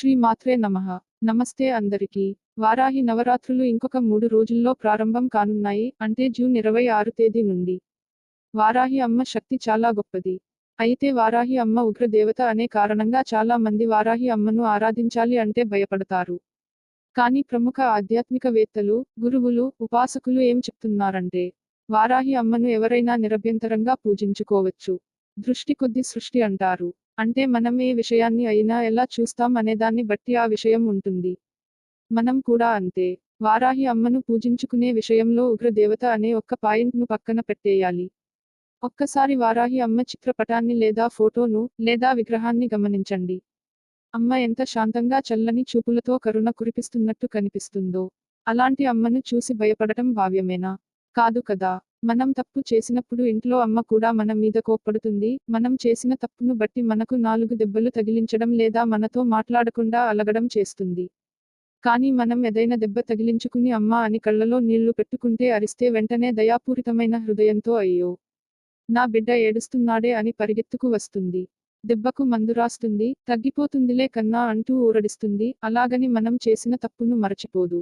శ్రీ మాత్రే నమః. నమస్తే అందరికీ. వారాహి నవరాత్రులు ఇంకొక మూడు రోజుల్లో ప్రారంభం కానున్నాయి. అంటే జూన్ ఇరవై ఆరు తేదీ నుండి. వారాహి అమ్మ శక్తి చాలా గొప్పది. అయితే వారాహి అమ్మ ఉగ్రదేవత అనే కారణంగా చాలా మంది వారాహి అమ్మను ఆరాధించాలి అంటే భయపడతారు. కానీ ప్రముఖ ఆధ్యాత్మికవేత్తలు గురువులు ఉపాసకులు ఏం చెప్తున్నారంటే వారాహి అమ్మను ఎవరైనా నిరభ్యంతరంగా పూజించుకోవచ్చు. దృష్టి కొద్ది సృష్టి అంటారు. అంటే మనం ఏ విషయాన్ని అయినా ఎలా చూస్తాం అనేదాన్ని బట్టి ఆ విషయం ఉంటుంది. మనం కూడా అంతే. వారాహి అమ్మను పూజించుకునే విషయంలో ఉగ్రదేవత అనే ఒక్క పాయింట్ను పక్కన పెట్టేయాలి. ఒక్కసారి వారాహి అమ్మ చిత్రపటాన్ని లేదా ఫోటోను లేదా విగ్రహాన్ని గమనించండి. అమ్మ ఎంత శాంతంగా చల్లని చూపులతో కరుణ కురిపిస్తున్నట్టు కనిపిస్తుందో. అలాంటి అమ్మను చూసి భయపడటం భావ్యమేనా? కాదు కదా. మనం తప్పు చేసినప్పుడు ఇంట్లో అమ్మ కూడా మన మీద కోప్పడుతుంది. మనం చేసిన తప్పును బట్టి మనకు నాలుగు దెబ్బలు తగిలించడం లేదా మనతో మాట్లాడకుండా అలగడం చేస్తుంది. కానీ మనం ఏదైనా దెబ్బ తగిలించుకుని అమ్మ అని కళ్ళలో నీళ్ళు పెట్టుకుంటే అరిస్తే వెంటనే దయాపూరితమైన హృదయంతో అయ్యో నా బిడ్డ ఏడుస్తున్నాడే అని పరిగెత్తుకు వస్తుంది. దెబ్బకు మందు రాస్తుంది తగ్గిపోతుందిలే కన్నా అంటూ ఊరడిస్తుంది. అలాగని మనం చేసిన తప్పును మరచిపోదు.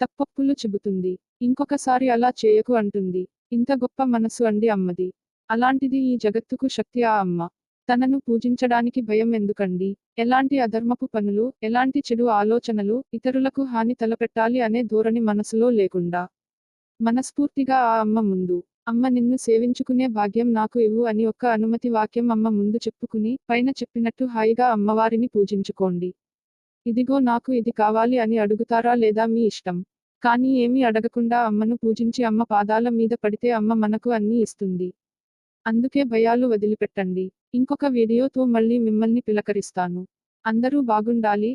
తప్పప్పులు చెబుతుంది. ఇంకొకసారి అలా చేయకు అంటుంది. ఇంత గొప్ప మనసు అండి అమ్మది. అలాంటిది ఈ జగత్తుకు శక్తి ఆ అమ్మ. తనను పూజించడానికి భయం ఎందుకండి? ఎలాంటి అధర్మపు పనులు ఎలాంటి చెడు ఆలోచనలు ఇతరులకు హాని తలపెట్టాలి అనే ధోరణి మనసులో లేకుండా. మనస్ఫూర్తిగా ఆ అమ్మ ముందు. అమ్మ నిన్ను సేవించుకునే భాగ్యం నాకు ఇవ్వు అని ఒక్క అనుమతి వాక్యం అమ్మ ముందు చెప్పుకుని పైన చెప్పినట్టు హాయిగా అమ్మవారిని పూజించుకోండి. ఇదిగో నాకు ఇది కావాలి అని అడుగుతారా లేదా మీ ఇష్టం. కానీ ఏమీ అడగకుండా అమ్మను పూజించి అమ్మ పాదాల మీద పడితే అమ్మ మనకు అన్నీ ఇస్తుంది. అందుకే భయాలు వదిలిపెట్టండి. ఇంకొక వీడియోతో మళ్ళీ మిమ్మల్ని పిలకరిస్తాను. అందరూ బాగుండాలి.